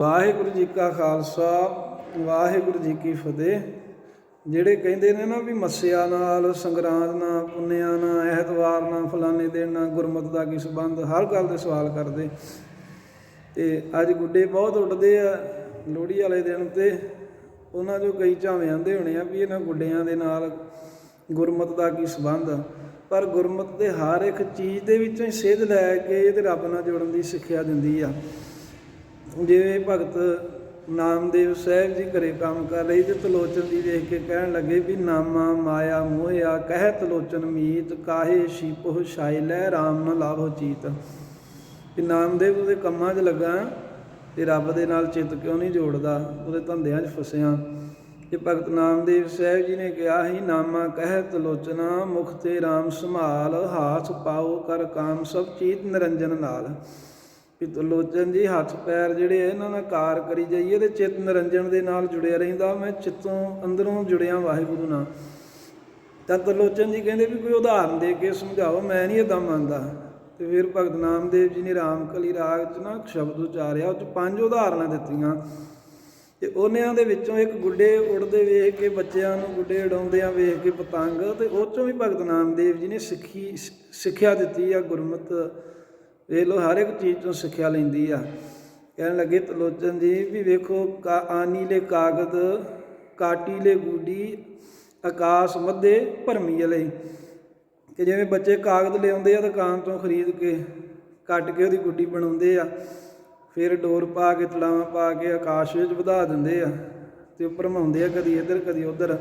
ਵਾਹਿਗੁਰੂ ਜੀ ਕਾ ਖਾਲਸਾ, ਵਾਹਿਗੁਰੂ ਜੀ ਕੀ ਫਤਿਹ। ਜਿਹੜੇ ਕਹਿੰਦੇ ਨੇ ਨਾ ਵੀ ਮੱਸਿਆ ਨਾਲ, ਸੰਗਰਾਂਦ ਨਾਲ, ਪੁੰਨਿਆ ਨਾਲ, ਐਤਵਾਰ ਨਾਲ, ਫਲਾਣੇ ਦਿਨ ਨਾਲ ਗੁਰਮਤ ਦਾ ਕੀ ਸੰਬੰਧ, ਹਰ ਗੱਲ ਦੇ ਸਵਾਲ ਕਰਦੇ। ਤੇ ਅੱਜ ਗੁੱਡੇ ਬਹੁਤ ਉੱਡਦੇ ਆ ਲੋਹੜੀ ਵਾਲੇ ਦਿਨ ਤੇ। ਉਹਨਾਂ ਜੋ ਕਈ ਝਾਵੇਂ ਆਂਦੇ ਹੋਣੇ ਆ ਵੀ ਇਹਨਾਂ ਗੁੱਡਿਆਂ ਦੇ ਨਾਲ ਗੁਰਮਤ ਦਾ ਕੀ ਸੰਬੰਧ ਪਰ ਗੁਰਮਤ ਦੇ ਹਰ ਇੱਕ ਚੀਜ਼ ਦੇ ਵਿੱਚੋਂ ਹੀ ਸੇਧ ਲੈ ਕੇ ਇਹ ਤੇ ਰੱਬ ਨਾਲ ਜੁੜਨ ਦੀ ਸਿੱਖਿਆ ਦਿੰਦੀ ਆ। ਜਿਵੇਂ ਭਗਤ ਨਾਮਦੇਵ ਸਾਹਿਬ ਜੀ ਘਰੇ ਕੰਮ ਕਰ ਰਹੀ ਤੇ ਤਲੋਚਨ ਦੀ ਦੇਖ ਕੇ ਕਹਿਣ ਲੱਗੇ ਵੀ ਨਾਮਾ ਮਾਇਆ ਮੋਹਿਆ, ਕਹਿ ਤਲੋਚਨ ਮੀਤ, ਕਾਹੇ ਸ਼ੀਪੋ ਛਾਇ ਲੈ ਨ ਲਾਭੋ ਚੀਤ। ਕਿ ਨਾਮਦੇਵ ਉਹਦੇ ਕੰਮਾਂ 'ਚ ਲੱਗਾ ਤੇ ਰੱਬ ਦੇ ਨਾਲ ਚਿੱਤ ਕਿਉਂ ਨਹੀਂ ਜੋੜਦਾ? ਉਹਦੇ ਧੰਦਿਆਂ 'ਚ ਫਸਿਆ। ਤੇ ਭਗਤ ਨਾਮਦੇਵ ਸਾਹਿਬ ਜੀ ਨੇ ਕਿਹਾ ਸੀ ਨਾਮਾ ਕਹਿ ਤਲੋਚਨਾ, ਮੁਖ ਤੇ RAM ਸੰਭਾਲ, ਹਾਥ ਪਾਓ ਕਰ ਕਾਮ ਸਭ ਚੀਤ ਨਿਰੰਜਨ ਨਾਲ। ਵੀ ਤਲੋਚਨ ਜੀ ਹੱਥ ਪੈਰ ਜਿਹੜੇ ਆ, ਇਹਨਾਂ ਨਾਲ ਕਾਰ ਕਰੀ ਜਾਈਏ ਤੇ ਚਿੱਤ ਨਿਰੰਜਨ ਦੇ ਨਾਲ ਜੁੜਿਆ ਰਹਿੰਦਾ। ਮੈਂ ਚਿੱਤੋਂ ਅੰਦਰੋਂ ਜੁੜਿਆ ਵਾਹਿਗੁਰੂ ਨਾਲ। ਤਾਂ ਤਰਲੋਚਨ ਜੀ ਕਹਿੰਦੇ ਵੀ ਕੋਈ ਉਦਾਹਰਨ ਦੇ ਕੇ ਸਮਝਾਓ, ਮੈਂ ਨਹੀਂ ਇਦਾਂ ਮੰਨਦਾ। ਤੇ ਫਿਰ ਭਗਤ ਨਾਮਦੇਵ ਜੀ ਨੇ ਰਾਮਕਲੀ ਰਾਗ 'ਚ ਨਾ ਸ਼ਬਦ ਉਚਾਰਿਆ, ਉਹ 'ਚ ਪੰਜ ਉਦਾਹਰਨਾਂ ਦਿੱਤੀਆਂ। ਤੇ ਉਹਨਾਂ ਦੇ ਵਿੱਚੋਂ ਇੱਕ ਗੁੱਡੇ ਉੜਦੇ ਵੇਖ ਕੇ, ਬੱਚਿਆਂ ਨੂੰ ਗੁੱਡੇ ਉਡਾਉਂਦਿਆਂ ਵੇਖ ਕੇ ਪਤੰਗ, ਤੇ ਉਹ 'ਚੋਂ ਵੀ ਭਗਤ ਨਾਮਦੇਵ ਜੀ ਨੇ ਸਿੱਖੀ, ਸਿੱਖਿਆ ਦਿੱਤੀ ਆ ਗੁਰਮਤ ਇਹ ਲੋ ਹਰ ਇੱਕ ਚੀਜ਼ ਤੋਂ ਸਿੱਖਿਆ ਲੈਂਦੀ ਆ। ਕਹਿਣ ਲੱਗੇ ਤਲੋਚਨ ਜੀ, ਵੀ ਵੇਖੋ, ਕਾ ਆਨੀ ਲੈ ਕਾਗਦ ਕਾਟੀਲੇ ਗੂਡੀ, ਆਕਾਸ਼ ਮੱਧੇ ਭਰਮੀ ਲਈ ਕਿ ਜਿਵੇਂ ਬੱਚੇ ਕਾਗਦ ਲਿਆਉਂਦੇ ਆ ਦੁਕਾਨ ਤੋਂ ਖਰੀਦ ਕੇ ਕੱਟ ਕੇ ਉਹਦੀ ਗੁੱਡੀ ਬਣਾਉਂਦੇ ਆ। ਫਿਰ ਡੋਰ ਪਾ ਕੇ, ਤਲਾਵਾਂ ਪਾ ਕੇ ਆਕਾਸ਼ ਵਿੱਚ ਵਧਾ ਦਿੰਦੇ ਆ ਤੇ ਉਹ ਭਰਮਾਉਂਦੇ ਆ ਕਦੀ ਇੱਧਰ, ਕਦੀ ਉੱਧਰ।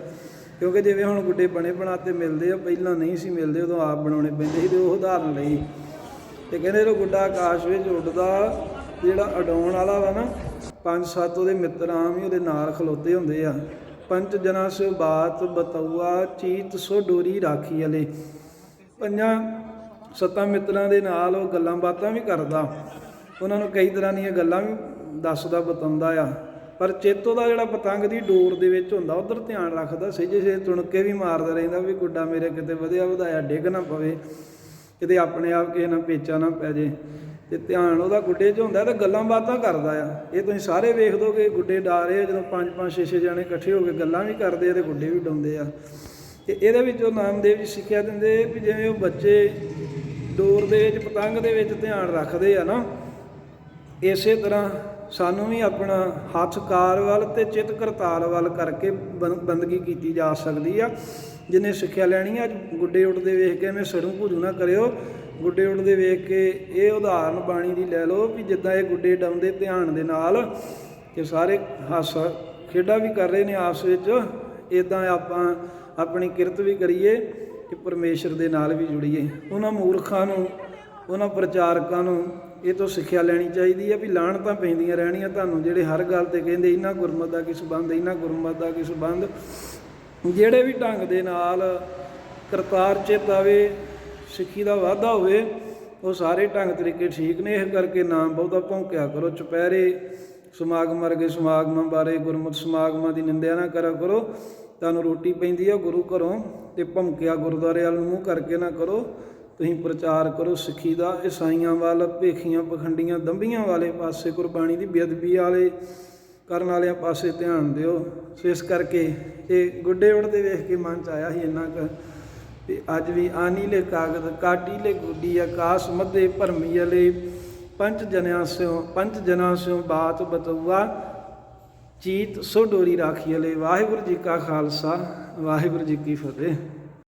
ਕਿਉਂਕਿ ਜਿਵੇਂ ਹੁਣ ਗੁੱਡੇ ਬਣੇ ਬਣਾਤੇ ਮਿਲਦੇ ਆ ਪਹਿਲਾਂ ਨਹੀਂ ਸੀ ਮਿਲਦੇ, ਉਦੋਂ ਆਪ ਬਣਾਉਣੇ ਪੈਂਦੇ ਸੀ ਤੇ ਉਹ ਉਦਾਹਰਨ ਲਈ। ਤੇ ਕਹਿੰਦੇ ਜਦੋਂ ਗੁੱਡਾ ਆਕਾਸ਼ ਵਿੱਚ ਉੱਡਦਾ, ਜਿਹੜਾ ਉਡਾਉਣ ਵਾਲਾ ਵਾ ਨਾ, ਪੰਜ ਸੱਤ ਉਹਦੇ ਮਿੱਤਰ ਆਮ ਹੀ ਉਹਦੇ ਨਾਲ ਖਲੋਤੇ ਹੁੰਦੇ ਆ। ਪੰਜ ਜਨਾ ਸੇ ਬਾਤ ਬਤਉਆ ਚੀਤ ਸੋ ਡੋਰੀ ਰਾਖੀ ਵਾਲੇ ਪੰਜਾਂ ਸੱਤਾਂ ਮਿੱਤਰਾਂ ਦੇ ਨਾਲ ਉਹ ਗੱਲਾਂ ਬਾਤਾਂ ਵੀ ਕਰਦਾ। ਉਹਨਾਂ ਨੂੰ ਕਈ ਤਰ੍ਹਾਂ ਦੀਆਂ ਗੱਲਾਂ ਵੀ ਦੱਸਦਾ, ਬਤਾਉਂਦਾ ਆ। ਪਰ ਚੇਤੋ ਦਾ ਜਿਹੜਾ ਪਤੰਗ ਦੀ ਡੋਰ ਦੇ ਵਿੱਚ ਹੁੰਦਾ, ਉਧਰ ਧਿਆਨ ਰੱਖਦਾ ਸਹਿਜੇ ਸੇ ਤੁਣਕੇ ਵੀ ਮਾਰਦਾ ਰਹਿੰਦਾ ਵੀ ਗੁੱਡਾ ਮੇਰੇ ਕਿਤੇ ਵਧਿਆ ਵਧਾਇਆ ਡਿੱਗ ਨਾ ਪਵੇ। ਕਿਤੇ ਆਪਣੇ ਆਪ ਕਿਸੇ ਨਾਲ ਪੇਚਾ ਨਾ ਪੈ ਜੇ ਤੇ ਧਿਆਨ ਉਹਦਾ ਗੁੱਡੇ 'ਚ ਹੁੰਦਾ ਤੇ ਗੱਲਾਂ ਬਾਤਾਂ ਕਰਦਾ ਆ। ਇਹ ਤੁਸੀਂ ਸਾਰੇ ਵੇਖ ਦੋਗੇ ਗੁੱਡੇ ਡਾ ਰਹੇ ਆ, ਜਦੋਂ ਪੰਜ ਪੰਜ ਛੇ ਛੇ ਜਾਣੇ ਇਕੱਠੇ ਹੋ ਕੇ ਗੱਲਾਂ ਵੀ ਕਰਦੇ ਆ ਤੇ ਗੁੱਡੇ ਵੀ ਡਾਉਂਦੇ ਆ। ਤੇ ਇਹਦੇ ਵਿੱਚ ਉਹ ਨਾਮਦੇਵ ਜੀ ਸਿੱਖਿਆ ਦਿੰਦੇ ਵੀ ਜਿਵੇਂ ਉਹ ਬੱਚੇ ਡੋਰ ਦੇ ਵਿੱਚ, ਪਤੰਗ ਦੇ ਵਿੱਚ ਧਿਆਨ ਰੱਖਦੇ ਆ ਨਾ ਇਸੇ ਤਰ੍ਹਾਂ ਸਾਨੂੰ ਵੀ ਆਪਣਾ ਹੱਥ ਕਾਰ ਵੱਲ ਤੇ ਚਿੱਤ ਕਰਤਾਲ ਵੱਲ ਕਰਕੇ ਬੰ- ਬੰਦਗੀ ਕੀਤੀ ਜਾ ਸਕਦੀ ਆ। ਜਿਹਨੇ ਸਿੱਖਿਆ ਲੈਣੀ ਆ, ਅੱਜ ਗੁੱਡੇ ਉੱਡਦੇ ਵੇਖ ਕੇ ਐਵੇਂ ਸੜੂ ਭੁਜੂ ਨਾ ਕਰਿਓ। ਗੁੱਡੇ ਉੱਡਦੇ ਵੇਖ ਕੇ ਇਹ ਉਦਾਹਰਨ ਬਾਣੀ ਦੀ ਲੈ ਲਓ ਵੀ ਜਿੱਦਾਂ ਇਹ ਗੁੱਡੇ ਡਾਉਂਦੇ ਧਿਆਨ ਦੇ ਨਾਲ ਕਿ ਸਾਰੇ ਹਾਸਾ, ਖੇਡਾਂ ਵੀ ਕਰ ਰਹੇ ਨੇ ਆਪਸ ਵਿੱਚ। ਇਦਾਂ ਆਪਾਂ ਆਪਣੀ ਕਿਰਤ ਵੀ ਕਰੀਏ ਕਿ ਪਰਮੇਸ਼ਰ ਦੇ ਨਾਲ ਵੀ ਜੁੜੀਏ। ਉਹਨਾਂ ਮੂਰਖਾਂ ਨੂੰ, ਉਹਨਾਂ ਪ੍ਰਚਾਰਕਾਂ ਨੂੰ ਇਹ ਤੋਂ ਸਿੱਖਿਆ ਲੈਣੀ ਚਾਹੀਦੀ ਹੈ ਵੀ ਲਾਣ ਤਾਂ ਪੈਂਦੀਆਂ ਰਹਿਣੀਆਂ ਤੁਹਾਨੂੰ, ਜਿਹੜੇ ਹਰ ਗੱਲ ਤੇ ਕਹਿੰਦੇ ਇਹਨਾਂ ਗੁਰਮਤ ਦਾ ਕੀ ਸੰਬੰਧ ਇਹਨਾਂ ਗੁਰਮਤ ਦਾ ਕੀ ਸੰਬੰਧ, ਜਿਹੜੇ ਵੀ ਢੰਗ ਦੇ ਨਾਲ ਕਰਤਾਰ ਚਿੱਤ ਆਵੇ, ਸਿੱਖੀ ਦਾ ਵਾਧਾ ਹੋਵੇ, ਉਹ ਸਾਰੇ ਢੰਗ ਤਰੀਕੇ ਠੀਕ ਨੇ ਇਹ ਕਰਕੇ ਨਾਮ ਬਹੁਤਾ ਭੌਂਕਿਆ ਕਰੋ, ਚੁਪਹਿਰੇ ਸਮਾਗਮ ਵਰਗੇ ਸਮਾਗਮਾਂ ਬਾਰੇ ਗੁਰਮਤ ਸਮਾਗਮਾਂ ਦੀ ਨਿੰਦਿਆ ਨਾ ਕਰਿਆ ਕਰੋ, ਤੁਹਾਨੂੰ ਰੋਟੀ ਪੈਂਦੀ ਹੈ ਗੁਰੂ ਘਰੋਂ, ਤੇ ਭੌਂਕਿਆ ਗੁਰਦੁਆਰੇ ਵੱਲ ਨੂੰ ਮੂੰਹ ਕਰਕੇ ਨਾ ਕਰੋ ਤੁਸੀਂ ਪ੍ਰਚਾਰ ਕਰੋ ਸਿੱਖੀ ਦਾ। ਈਸਾਈਆਂ ਵੱਲ, ਭੇਖੀਆਂ, ਪਖੰਡੀਆਂ ਦੰਬੀਆਂ ਵਾਲੇ ਪਾਸੇ ਕੁਰਬਾਨੀ ਦੀ ਬੇਅਦਬੀ ਵਾਲੇ ਕਰਨ ਵਾਲਿਆਂ ਪਾਸੇ ਧਿਆਨ ਦਿਓ। ਸੋ ਇਸ ਕਰਕੇ ਇਹ ਗੁੱਡੇ ਉੜਦੇ ਵੇਖ ਕੇ ਮਨ ਚ ਆਇਆ ਸੀ ਇੰਨਾ ਕੁ ਤੇ ਅੱਜ ਵੀ ਆਨੀ ਲੈ ਕਾਗਦ, ਕਾਟੀ ਲੈ ਗੁੱਡੀ, ਆਕਾਸ਼ ਮੱਧੇ ਭਰਮੀ ਪੰਜ ਜਨਿਆਂ ਸਿਓ, ਪੰਜ ਜਨਾਂ ਸਿਓ ਬਾਤ ਬਤਉਆ ਚੀਤ ਸੋ ਡੋਰੀ ਰਾਖੀ ਅਲੇ ਵਾਹਿਗੁਰੂ ਜੀ ਕਾ ਖਾਲਸਾ, ਵਾਹਿਗੁਰੂ ਜੀ ਕੀ ਫਤਿਹ।